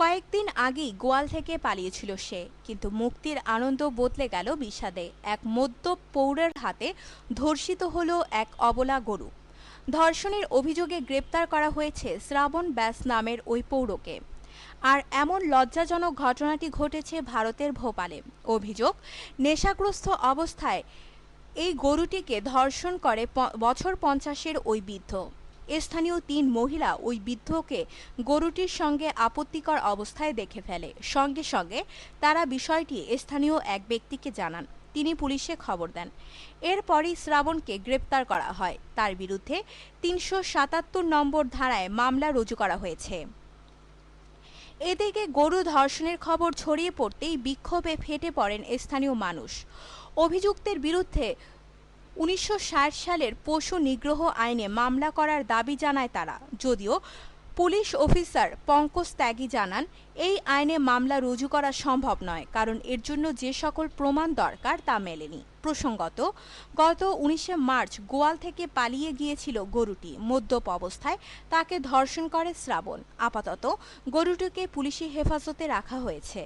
কয়েকদিন আগেই গোয়াল থেকে পালিয়েছিল সে, কিন্তু মুক্তির আনন্দ বদলে গেল বিষাদে। এক মদ্য পৌরের হাতে ধর্ষিত হল এক অবলা গরু। ধর্ষণের অভিযোগে গ্রেপ্তার করা হয়েছে শ্রাবণ ব্যাস নামের ওই পৌরকে। আর এমন লজ্জাজনক ঘটনাটি ঘটেছে ভারতের ভোপালে। অভিযোগ, নেশাগ্রস্ত অবস্থায় এই গরুটিকে ধর্ষণ করে বছর পঞ্চাশের ওই বৃদ্ধ। স্থানীয় তিন মহিলা ওই বৃদ্ধকে গরুটির সঙ্গে আপত্তিকর অবস্থায় দেখে ফেলে। সঙ্গে সঙ্গে তারা বিষয়টি স্থানীয় এক ব্যক্তিকে জানান। তিনি পুলিশে খবর দেন। এরপরই শ্রাবণকে গ্রেপ্তার করা হয়। তার বিরুদ্ধে তিনশো সাতাত্তর নম্বর ধারায় মামলা রুজু করা হয়েছে। এদিকে গরু ধর্ষণের খবর ছড়িয়ে পড়তেই বিক্ষোভে ফেটে পড়েন স্থানীয় মানুষ। অভিযুক্তের বিরুদ্ধে উনিশশো ষাট সালের পশু নিগ্রহ আইনে মামলা করার দাবি জানায় তারা। যদিও পুলিশ অফিসার পঙ্কজ ত্যাগী জানান, এই আইনে মামলা রুজু করা সম্ভব নয়, কারণ এর জন্য যে সকল প্রমাণ দরকার তা মেলেনি। প্রসঙ্গত, গত উনিশে মার্চ গোয়াল থেকে পালিয়ে গিয়েছিল গরুটি। মদ্যপ অবস্থায় তাকে ধর্ষণ করে শ্রাবণ। আপাতত গরুটিকে পুলিশি হেফাজতে রাখা হয়েছে।